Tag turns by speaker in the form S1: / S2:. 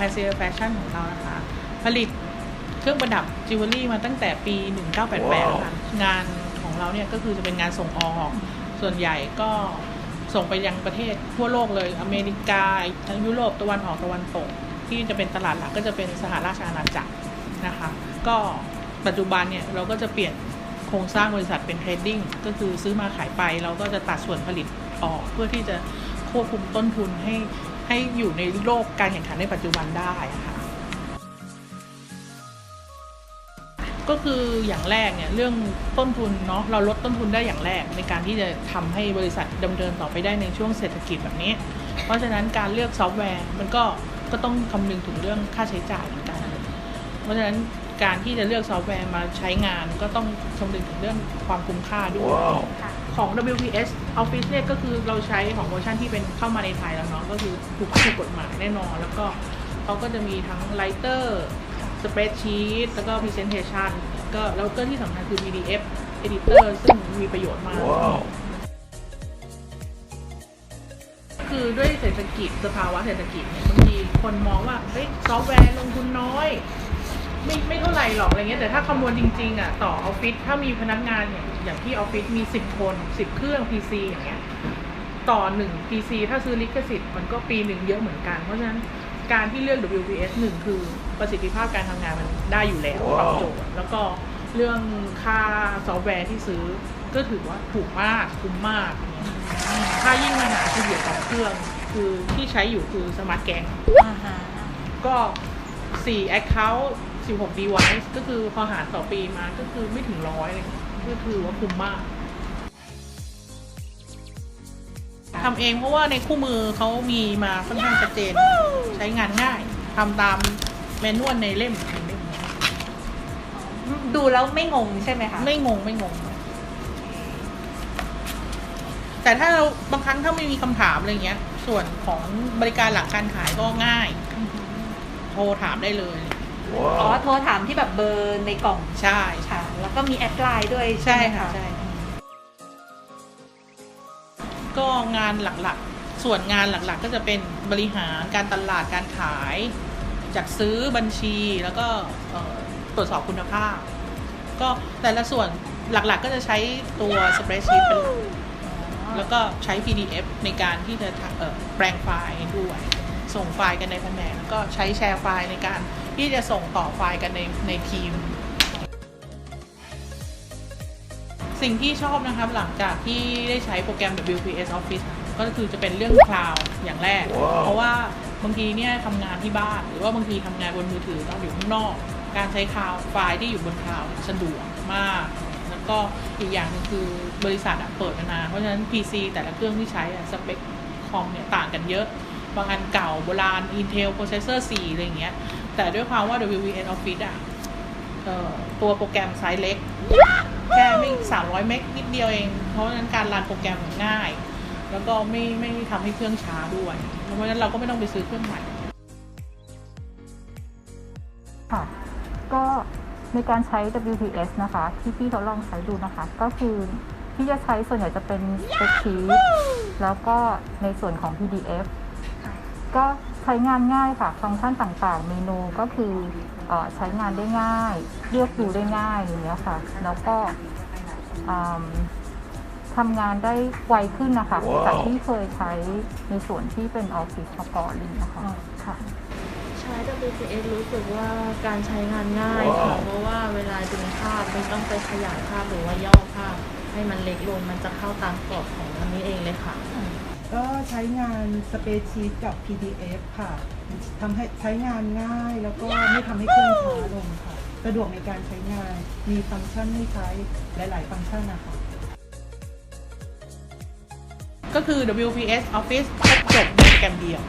S1: p a s s i v Fashion ของเรานะคะ ผลิตเครื่องประดับจิวเวลรี่มาตั้งแต่ปี 1988ค่ะงานของเราเนี่ยก็คือจะเป็นงานส่งออกส่วนใหญ่ก็ส่งไปยังประเทศทั่วโลกเลยอเมริกาทั้งยุโรปตะวันออกตะวันตก ที่จะเป็นตลาดหลักก็จะเป็นสหราชอาณาจักรนะคะ ก็ปัจจุบันเนี่ยเราก็จะเปลี่ยนโครงสร้างบริษัทเป็นเทรดดิ้งก็คือซื้อมาขายไปเราก็จะตัดส่วนผลิตออกเพื่อที่จะควบคุมต้นทุนให้ ให้อยู่ในโลกการแข่งขันในปัจจุบันได้ค่ะก็คืออย่างแรกเนี่ยเรื่องต้นทุนเนาะเราลดต้นทุนได้อย่างแรกในการที่จะทำให้บริษัทดำเนินต่อไปได้ในช่วงเศรษฐกิจแบบนี้ เพราะฉะนั้นการเลือกซอฟต์แวร์มันก็ก็ต้องคำนึงถึงเรื่องค่าใช้จ่ายเหมือนกัน เพราะฉะนั้นการที่จะเลือกซอฟต์แวร์มาใช้งานก็ต้องคำนึงถึงเรื่องความคุ้มค่าด้วย ของ WPS Office เนี่ยก็คือเราใช้ของเวอร์ชันที่เป็นเข้ามาในไทยแล้วเนาะก็คือถูกถูกกฎหมายแน่นอน แล้วก็เขาก็จะมีทั้ง Writer Spreadsheet แล้วก็ Presentation ก็แล้วก็ที่สำคัญคือ PDF Editor ซึ่งมีประโยชน์มาก คือด้วยเศรษฐกิจสภาวะเศรษฐกิจเนี่ยบางทีคนมองว่าเฮ้ยซอฟต์แวร์ลงทุนน้อย ไม่ไม่เท่าไหร่หรอกอะไรเงี้ยแต่ถ้าคำนวณจริงๆอะต่อออฟฟิศถ้ามีพนักงานอย่างอย่างที่ออฟฟิศมี10คน10เครื่อง PC อย่างเงี้ยต่อหนึ่ง PC ถ้าซื้อลิขสิทธิ์มันก็ปีหนึ่งเยอะเหมือนกัน เพราะฉะนั้นการที่เลือก WPS หนึ่งคือประสิทธิภาพการทำงานมันได้อยู่แล้วตอบโจทย์แล้วก็เรื่องค่าซอฟต์แวร์ที่ซื้อก็ถือว่าถูกมากคุ้มมากเนี่ยถ้ายิ่งมาหาเฉลี่ยต่อเครื่อง คือที่ใช้อยู่คือสมาร์ทแกง
S2: อ่า ฮะ
S1: ก็4 Account 16 Device ก็คือพอหารต่อปีมาก็คือไม่ถึงร้อยเลยก็คือว่าคุ้มมากทำเองเพราะว่าในคู่มือเขามีมาค่อนข้างชัดเจน ใช้งานง่ายทำตามแมนนวลในเล่มในเล่ม
S2: ดูแล้วไม่งงใช่ไหมคะ
S1: ไม่งงไม่งง แต่ถ้าเราบางครั้งถ้าไม่มีคำถามอะไรเงี้ย ส่วนของบริการหลังการขายก็ง่าย โทรถามได้เลย
S2: อ๋อโทรถามที่แบบเบอร์ในกล่อง
S1: ใช่ใช่
S2: ค่ะแล้วก็มีแอดไลน์ด้วย
S1: ใช่
S2: ไหม
S1: ค่ะใช่ก็งานหลักๆ ส่วนงานหลักๆ ก็จะเป็นบริหารการตลาดการขาย จัดซื้อบัญชีแล้วก็เอ่อตรวจสอบคุณภาพ ก็แต่ละส่วนหลักๆ ก็จะใช้ตัว spreadsheet เป็นหลักแล้วก็ใช้ PDF ในการที่จะทำเอ่อแปลงไฟล์ด้วย ส่งไฟล์กันในแผนกแล้วก็ใช้แชร์ไฟล์ในการ ที่จะส่งต่อไฟล์กันในในทีม สิ่งที่ชอบนะครับหลังจากที่ได้ใช้โปรแกรม WPS Office ก็คือจะเป็นเรื่องคลาวอย่างแรกเพราะว่าบางทีเนี่ยทำงานที่บ้าน หรือว่าบางทีทำงานบนมือถือตอนอยู่ข้างนอก การใช้คลาวไฟล์ที่อยู่บนคลาวสะดวกมากแล้วก็อีกอย่างหนึงคือบริษัทอะเปิดมานานเพราะฉะนั้น PC แต่ละเครื่องที่ใช้อะสเปคคอมเนี่ยต่างกันเยอะ บางอันเก่าโบราณ Intel Processor 4 อะไรอย่างเงี้ย แต่ด้วยความว่า WPS Office อะเอ่อตัวโปรแกรมไซส์เล็ก แค่ไม่สามร้อยเมกนิดเดียวเอง เพราะฉะนั้นการรันโปรแกรมง่าย แล้วก็ไม่ไม่ทำให้เครื่องช้าด้วย เพราะฉะนั้นเราก็ไม่ต้องไปซื้อเครื่องใหม่
S3: ค่ะก็ในการใช้ WPS นะคะ ที่พี่เขาลองใช้ดูนะคะ ก็คือที่จะใช้ส่วนใหญ่จะเป็น s p r e a d s แล้วก็ในส่วนของ PDF ก็ใช้งานง่ายค่ะ ฟังก์ชันต่างๆ เมนูก็คือเออใช้งานได้ง่าย เลือกดูได้ง่ายอย่างเงี้ยค่ะ แล้วก็อืมทำงานได้ไวขึ้นนะคะจากที่เคยใช้ในส่วนที่เป็นออฟฟิศมาก่อนเลยนะคะค่ะ
S4: ใช้ WPS รู้สึกว่าการใช้งานง่ายค่ะเพราะว่าเวลาดึงภาพไม่ต้องไปขยายภาพหรือว่าย่อภาพ ให้มันเล็กลงมันจะเข้าตามกรอบของอันนี้เองเลยค่ะ
S5: ก็ใช้งานสเปซชีตกับ PDF ค่ะทำให้ใช้งานง่ายแล้วก็ไม่ทำให้เครื่องช้าลงค่ะ สะดวกในการใช้งาน มีฟังก์ชันให้ใช้หลาย ๆ ฟังก์ชันนะคะ
S1: ก็คือ WPS Office ครบจบในโปรแกมเดียว